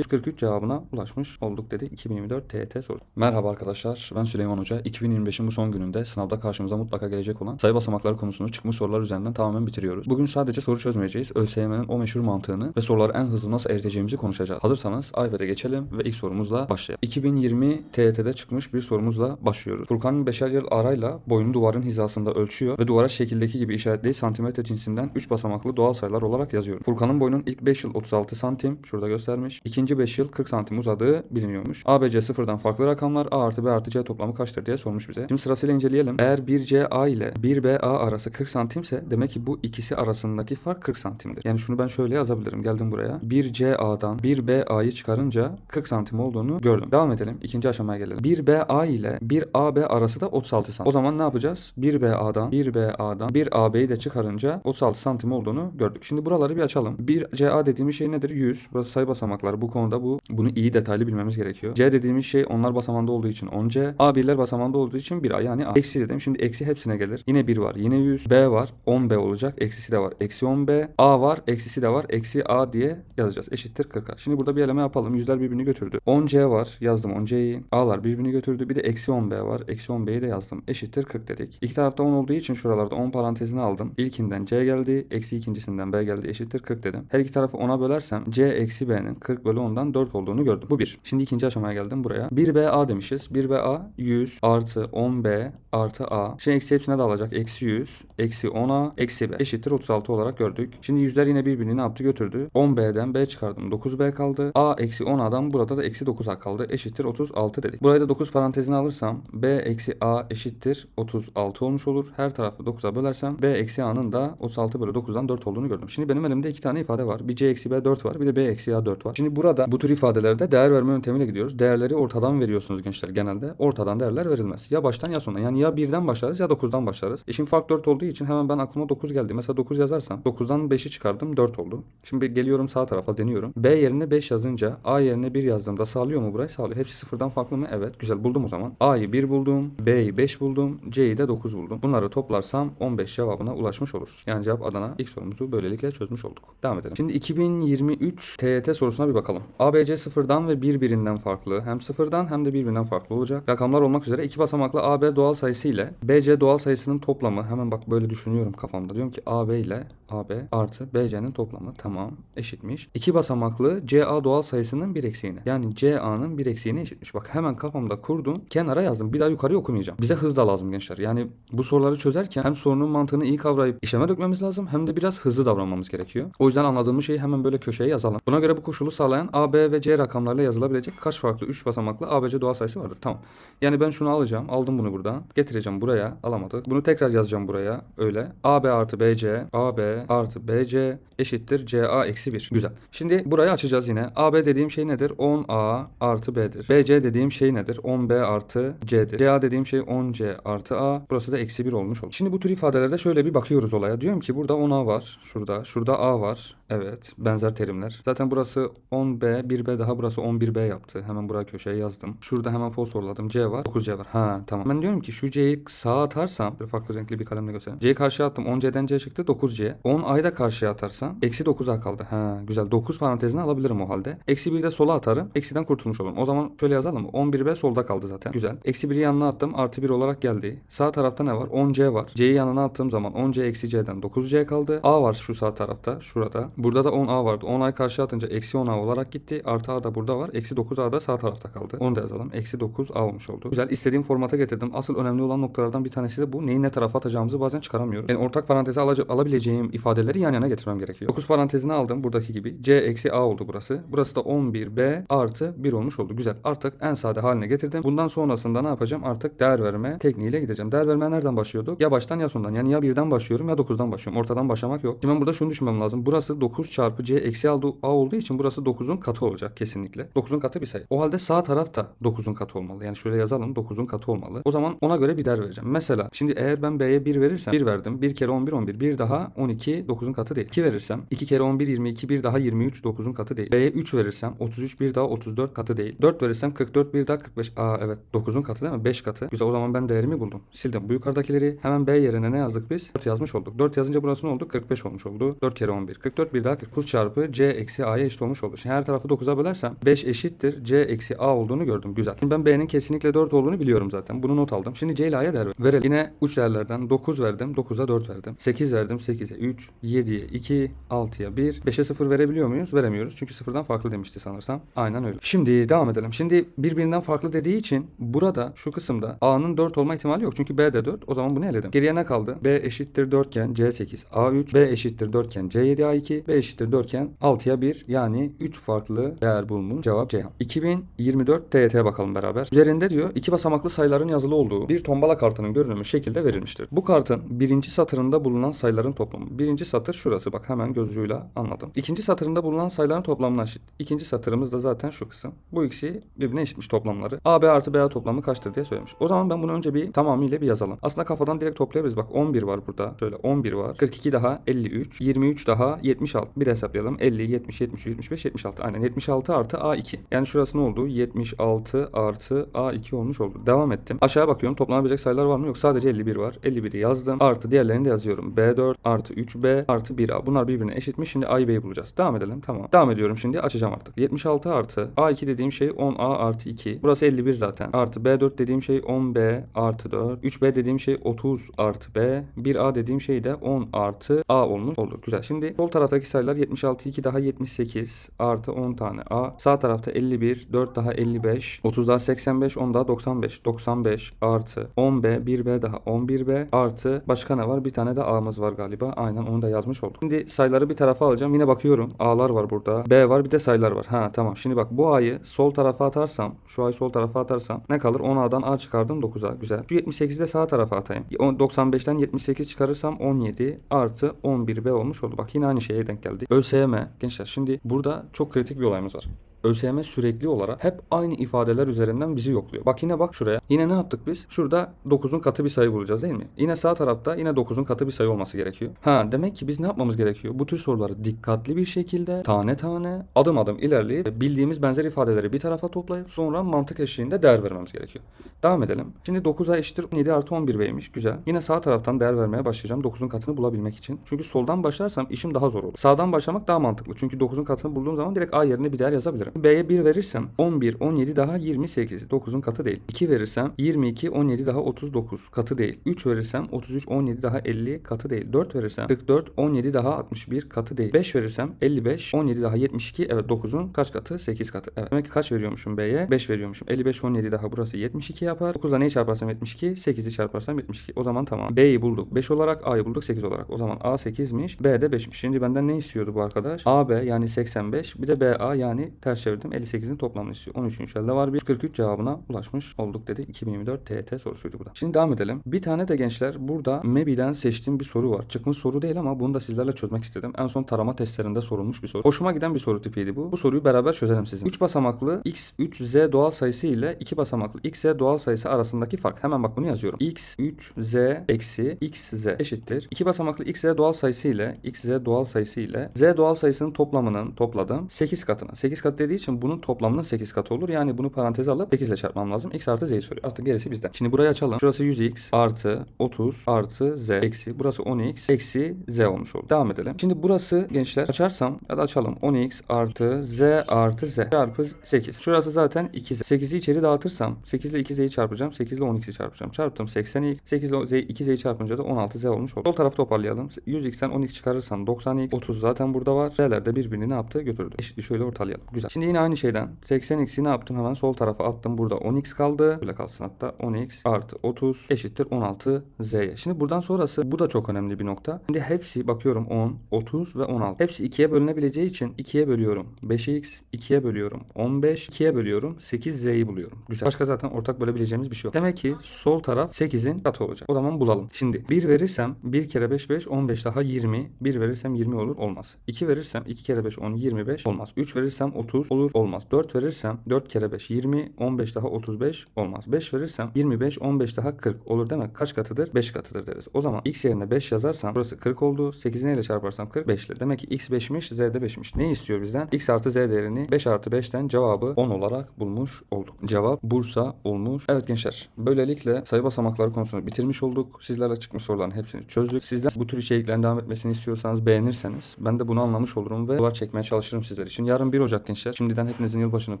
143 cevabına ulaşmış olduk dedi 2024 TET soru. Merhaba arkadaşlar ben Süleyman Hoca. 2025'in bu son gününde sınavda karşımıza mutlaka gelecek olan sayı basamakları konusunu çıkmış sorular üzerinden tamamen bitiriyoruz. Bugün sadece soru çözmeyeceğiz. ÖSYM'nin o meşhur mantığını ve soruları en hızlı nasıl eriteceğimizi konuşacağız. Hazırsanız iPad'e geçelim ve ilk sorumuzla başlayalım. 2020 TET'de çıkmış bir sorumuzla başlıyoruz. Furkan beşer yıl arayla boyunu duvarın hizasında ölçüyor ve duvara şekildeki gibi işaretleyip santimetre cinsinden 3 basamaklı doğal sayılar olarak yazıyorum. Furkan'ın boyunun ilk 5 yıl 36 santim şurada göstermiş. İkinci 5 yıl 40 santim uzadığı biliniyormuş. ABC sıfırdan farklı rakamlar A artı B artı C toplamı kaçtır diye sormuş bize. Şimdi sırasıyla inceleyelim. Eğer 1CA ile 1BA arası 40 santimse demek ki bu ikisi arasındaki fark 40 santimdir. Yani şunu ben şöyle yazabilirim. Geldim buraya. 1CA'dan 1BA'yı çıkarınca 40 santim olduğunu gördüm. Devam edelim. İkinci aşamaya gelelim. 1BA ile 1AB arası da 36 santim. O zaman ne yapacağız? 1BA'dan 1BA'dan 1AB'yi de çıkarınca 36 santim olduğunu gördük. Şimdi buraları bir açalım. 1CA dediğimiz şey nedir? 100. Burası sayı basamakları. Bu konuda bu bunu iyi detaylı bilmemiz gerekiyor. C dediğimiz şey onlar basamanda olduğu için 10C. A birler basamanda olduğu için 1A yani A. Eksi dedim. Şimdi eksi hepsine gelir. Yine 1 var. Yine 100. B var. 10B olacak. Eksisi de var. Eksi 10B. A var. Eksisi de var. Eksi A diye yazacağız. Eşittir 40'a. Şimdi burada bir eleme yapalım. Yüzler birbirini götürdü. 10C var. Yazdım 10C'yi. A'lar birbirini götürdü. Bir de eksi 10B var. Eksi 10B'yi de yazdım. Eşittir 40 dedik. İki tarafta 10 olduğu için şuralarda 10 parantezini aldım. İlkinden C geldi. Eksi ikincisinden B geldi. Eşittir 40 dedim. Her iki tarafı 10'a bölersem C eksi B'nin 40 bölü 10'dan 4 olduğunu gördüm. Bu bir. Şimdi ikinci aşamaya geldim buraya. 1BA demişiz. 1BA 100 artı 10B artı A. Şimdi eksi hepsine de alacak. Eksi 100 eksi 10A eksi B eşittir 36 olarak gördük. Şimdi yüzler yine birbirini ne yaptı götürdü. 10B'den B çıkardım. 9B kaldı. A eksi 10A'dan burada da eksi 9A kaldı. Eşittir 36 dedik. Burayı da 9 parantezine alırsam B eksi A eşittir 36 olmuş olur. Her tarafı 9'a bölersem B eksi A'nın da 36 bölü 9'dan 4 olduğunu gördüm. Şimdi benim elimde iki tane ifade var. Bir C eksi B 4 var. Bir de B eksi A 4 var. Şimdi burada bu tür ifadelerde değer verme yöntemiyle gidiyoruz. Değerleri ortadan veriyorsunuz gençler genelde. Ortadan değerler verilmez. Ya baştan ya sondan. Yani ya 1'den başlarız ya 9'dan başlarız. E şimdi fark 4 olduğu için hemen ben aklıma 9 geldi. Mesela 9 yazarsam 9'dan 5'i çıkardım 4 oldu. Şimdi geliyorum sağ tarafa deniyorum. B yerine 5 yazınca A yerine 1 yazdığımda sağlıyor mu burayı? Sağlıyor. Hepsi sıfırdan farklı mı? Evet. Güzel buldum o zaman. A'yı 1 buldum. B'yi 5 buldum. C'yi de 9 buldum. Bunları toplarsam 15 cevabına ulaşmış oluruz. Yani cevap Adana. İlk sorumuzu böylelikle çözmüş olduk. Devam edelim. Şimdi 2023 TYT sorusuna bir bakalım. ABC sıfırdan ve bir birinden farklı. Hem sıfırdan hem de birbirinden farklı olacak. Rakamlar olmak üzere iki basamaklı AB doğal sayısı ile BC doğal sayısının toplamı. Hemen bak böyle düşünüyorum kafamda. Diyorum ki AB ile AB artı BC'nin toplamı. Tamam eşitmiş. İki basamaklı CA doğal sayısının bir eksiğini. Yani CA'nın bir eksiğini eşitmiş. Bak hemen kafamda kurdum. Kenara yazdım. Bir daha yukarı okumayacağım. Bize hız da lazım gençler. Yani bu soruları çözerken hem sorunun mantığını iyi kavrayıp işleme dökmemiz lazım hem de biraz hızlı davranmamız gerekiyor. O yüzden anladığımız şeyi hemen böyle köşeye yazalım. Buna göre bu koşulu sağlayan A, B ve C rakamlarla yazılabilecek kaç farklı 3 basamaklı ABC doğal sayısı vardır? Tamam. Yani ben şunu alacağım. Aldım bunu buradan. Getireceğim buraya. Alamadık. Bunu tekrar yazacağım buraya. Öyle. AB artı BC. AB artı BC eşittir CA eksi 1. Güzel. Şimdi burayı açacağız yine. AB dediğim şey nedir? 10A artı B'dir. BC dediğim şey nedir? 10B artı C'dir. CA dediğim şey 10C artı A. Burası da eksi 1 olmuş olur. Şimdi bu tür ifadelerde şöyle bir bakıyoruz olaya. Diyorum ki burada 10A var. Şurada. Şurada A var. Evet. Benzer terimler. Zaten burası 10B, 1B daha burası 11B yaptı. Hemen buraya köşeye yazdım. Şurada hemen fosforladım. C var. 9C var. Ha tamam. Ben diyorum ki şu C'yi sağa atarsam böyle farklı renkli bir kalemle göstereyim. C'yi karşıya attım. 10C'den C çıktı. 9C. 10A'yı da karşıya atarsam eksi 9A kaldı. Ha güzel. 9 parantezini alabilirim o halde. Eksi 1'i de sola atarım. Eksiden kurtulmuş olurum. O zaman şöyle yazalım. 11B solda kaldı zaten. Güzel. Eksi 1'i yanına attım. Artı 1 olarak geldi. Sağ tarafta ne var? 10C var. C'yi yanına attığım zaman 10C eksi C'den 9C kaldı. A var şu sağ tarafta. Şurada. Burada da 10A vardı. 10A'yı karşıya atınca eksi 10A olarak gitti. Artı A da burada var. Eksi 9A da sağ tarafta kaldı. Onu da yazalım. Eksi 9A olmuş oldu. Güzel. İstediğim formata getirdim. Asıl önemli olan noktalardan bir tanesi de bu. Neyi ne tarafa atacağımızı bazen çıkaramıyoruz. Yani ortak paranteze alabileceğim ifadeleri yan yana getirmem gerekiyor. 9 parantezini aldım. Buradaki gibi. C eksi A oldu burası. Burası da 11B artı 1 olmuş oldu. Güzel. Artık en sade haline getirdim. Bundan sonrasında ne yapacağım? Artık değer verme tekniğiyle gideceğim. Değer vermeye nereden başlıyorduk? Ya baştan ya sondan. Yani ya birden başlıyorum ya 9'dan başlıyorum. Ortadan başlamak yok. Şimdi ben burada şunu düşünmem lazım. Burası 9 çarpı C eksi A A olduğu için burası 9'un katı olacak kesinlikle. 9'un katı bir sayı. O halde sağ taraf da 9'un katı olmalı. Yani şöyle yazalım 9'un katı olmalı. O zaman ona göre bir değer vereceğim. Mesela şimdi eğer ben B'ye 1 verirsem 1 verdim. 1 kere 11 11. 1 daha 12 9'un katı değil. 2 verirsem 2 kere 11 22 1 daha 23 9'un katı değil. B'ye 3 verirsem 33 1 daha 34 katı değil. 4 verirsem 44 1 daha 45. Aa evet 9'un katı değil mi? 5 katı. Güzel o zaman ben değerimi buldum. Sildim. Bu yukarıdakileri hemen B yerine ne yazdık biz? 4 yazmış olduk. 4 yazınca burası ne oldu? 45 olmuş oldu. 4 kere 11 44 bir daha 49 çarpı C eksi A'ya eşit olmuş oldu. Şimdi her tarafı 9'a bölersem 5 eşittir C eksi A olduğunu gördüm. Güzel. Şimdi ben B'nin kesinlikle 4 olduğunu biliyorum zaten. Bunu not aldım. Şimdi C ile A'ya değer ver- verelim. Yine uç değerlerden 9 verdim. 9'a 4 verdim. 8 verdim. 8'e 3. 7'ye 2. 6'ya 1. 5'e 0 verebiliyor muyuz? Veremiyoruz. Çünkü sıfırdan farklı demişti sanırsam. Aynen öyle. Şimdi devam edelim. Şimdi birbirinden farklı dediği için burada şu kısımda A'nın 4 olma ihtimali yok. Çünkü B de 4. O zaman bunu eledim. Geriye ne kaldı? B eşittir 4 iken C8 A3. B eşittir 4 iken C7 A2. B eşittir 4 iken 6'ya 1. Yani 3 farklı değer bulunmuş. Cevap Ceyhan. 2024 TYT'ye bakalım beraber. Üzerinde diyor iki basamaklı sayıların yazılı olduğu bir tombala kartının görünümü şekilde verilmiştir. Bu kartın birinci satırında bulunan sayıların toplamı. Birinci satır şurası bak hemen gözcüğüyle anladım. İkinci satırında bulunan sayıların toplamına eşit. İkinci satırımız da zaten şu kısım. Bu ikisi birbirine eşitmiş toplamları. AB artı BA toplamı kaçtır diye söylemiş. O zaman ben bunu önce bir tamamıyla bir yazalım. Aslında kafadan direkt toplayabiliriz. Bak 11 var burada. Şöyle 11 var. 42 daha 53. 23 daha 76. Bir hesaplayalım. 50, 70, 73, 75, 76. Aynen 76 artı A2. Yani şurası ne oldu? 76 artı A2 olmuş oldu. Devam ettim. Aşağıya bakıyorum. Toplanabilecek sayılar var mı? Yok. Sadece 51 var. 51'i yazdım. Artı diğerlerini de yazıyorum. B4 artı 3B artı 1A. Bunlar birbirine eşitmiş. Şimdi A'yı B'yi bulacağız. Devam edelim. Tamam. Devam ediyorum şimdi. Açacağım artık. 76 artı A2 dediğim şey 10A artı 2. Burası 51 zaten. Artı B4 dediğim şey 10B artı 4. 3B dediğim şey 30 artı B. 1A dediğim şey de 10 artı A olmuş oldu. Güzel. Şimdi sol taraftaki sayılar 76 2 daha 78 artı 10 tane A. Sağ tarafta 51 4 daha 55 30 daha 85 10 daha 95 95 artı 10B 1B daha 11B artı başka ne var? Bir tane de A'mız var galiba. Aynen onu da yazmış olduk. Şimdi sayıları bir tarafa alacağım. Yine bakıyorum. A'lar var burada. B var bir de sayılar var. Ha tamam. Şimdi bak bu A'yı sol tarafa atarsam şu A'yı sol tarafa atarsam ne kalır? 10 A'dan A çıkardım 9'a. Güzel. Şu 78'i de sağ tarafa atayım. On- 95'ten 78 çıkarırsam 17 artı 11B olmuş oldu. Bak yine aynı şeye denk geldi. ÖSYM gençler şimdi burada çok kritik bir olayımız var. ÖSYM sürekli olarak hep aynı ifadeler üzerinden bizi yokluyor. Bak yine bak şuraya. Yine ne yaptık biz? Şurada 9'un katı bir sayı bulacağız değil mi? Yine sağ tarafta yine 9'un katı bir sayı olması gerekiyor. Ha demek ki biz ne yapmamız gerekiyor? Bu tür soruları dikkatli bir şekilde tane tane adım adım ilerleyip bildiğimiz benzer ifadeleri bir tarafa toplayıp sonra mantık eşliğinde değer vermemiz gerekiyor. Devam edelim. Şimdi 9'a eşittir 7 artı 11 b'ymiş. Güzel. Yine sağ taraftan değer vermeye başlayacağım 9'un katını bulabilmek için. Çünkü soldan başlarsam işim daha zor olur. Sağdan başlamak daha mantıklı. Çünkü 9'un katını bulduğum zaman direkt A yerine bir değer yazabilirim. B'ye 1 verirsem 11, 17 daha 28. 9'un katı değil. 2 verirsem 22, 17 daha 39 katı değil. 3 verirsem 33, 17 daha 50 katı değil. 4 verirsem 44, 17 daha 61 katı değil. 5 verirsem 55, 17 daha 72. Evet 9'un kaç katı? 8 katı. Evet. Demek ki kaç veriyormuşum B'ye? 5 veriyormuşum. 55, 17 daha burası 72 yapar. 9'da neyi çarparsam 72, 8'i çarparsam 72. O zaman tamam. B'yi bulduk 5 olarak, A'yı bulduk 8 olarak. O zaman A 8'miş, B de 5'miş. Şimdi benden ne istiyordu bu arkadaş? AB yani 85, bir de BA yani ters çevirdim 58'in toplamını istiyor. 13. elde var bir 43 cevabına ulaşmış olduk dedi. 2024 TET sorusuydu bu da. Şimdi devam edelim. Bir tane de gençler burada MEBİ'den seçtiğim bir soru var. Çıkmış soru değil ama bunu da sizlerle çözmek istedim. En son tarama testlerinde sorulmuş bir soru. Hoşuma giden bir soru tipiydi bu. Bu soruyu beraber çözelim sizin. 3 basamaklı x 3z doğal sayısı ile 2 basamaklı x z doğal sayısı arasındaki fark. Hemen bak bunu yazıyorum. x 3z eksi x z eşittir. 2 basamaklı x z doğal sayısı ile x z doğal sayısı ile z doğal sayısının toplamının topladım 8 katına. 8 kat dediği için bunun toplamının 8 katı olur. Yani bunu paranteze alıp 8 ile çarpmam lazım. x artı z'yi soruyor. Artık gerisi bizden. Şimdi burayı açalım. Şurası 100x artı 30 artı z eksi. Burası 10x eksi z olmuş oldu. Devam edelim. Şimdi burası gençler açarsam ya da açalım. 10x artı z artı z çarpı 8. Şurası zaten 2z. 8'i içeri dağıtırsam 8 ile 2z'yi çarpacağım. 8 ile 10x'i çarpacağım. Çarptım 80x. 8 ile z- 2z'yi çarpınca da 16z olmuş oldu. Sol tarafı toparlayalım. 100x'ten 10x çıkarırsam 90x. 30 zaten burada var. Z'ler de birbirini ne yaptı? Götürdü. Eşitli şöyle ortalayalım. Güzel. Şimdi yine aynı şeyden 80x'i ne yaptım? Hemen sol tarafa attım. Burada 10x kaldı. Böyle kalsın hatta. 10x artı 30 eşittir 16 z'ye. Şimdi buradan sonrası bu da çok önemli bir nokta. Şimdi hepsi bakıyorum 10, 30 ve 16. Hepsi 2'ye bölünebileceği için 2'ye bölüyorum. 5x 2'ye bölüyorum. 15 2'ye bölüyorum. 8z'yi buluyorum. Güzel. Başka zaten ortak bölebileceğimiz bir şey yok. Demek ki sol taraf 8'in katı olacak. O zaman bulalım. Şimdi 1 verirsem 1 kere 5 5 15 daha 20. 1 verirsem 20 olur olmaz. 2 verirsem 2 kere 5 10 25 olmaz. 3 verirsem 30 olur olmaz. 4 verirsem 4 kere 5 20 15 daha 35 olmaz. 5 verirsem 25 15 daha 40 olur demek kaç katıdır? 5 katıdır deriz. O zaman x yerine 5 yazarsam burası 40 oldu. 8'i neyle çarparsam 40 5 ile. Demek ki x 5'miş z de 5'miş. Ne istiyor bizden? x artı z değerini 5 artı 5'ten cevabı 10 olarak bulmuş olduk. Cevap Bursa olmuş. Evet gençler böylelikle sayı basamakları konusunu bitirmiş olduk. Sizlerle çıkmış soruların hepsini çözdük. Sizden bu tür içeriklerin devam etmesini istiyorsanız beğenirseniz ben de bunu anlamış olurum ve dolar çekmeye çalışırım sizler için. Yarın 1 Ocak gençler. Şimdiden hepinizin yılbaşını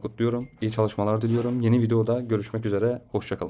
kutluyorum. İyi çalışmalar diliyorum. Yeni videoda görüşmek üzere. Hoşçakalın.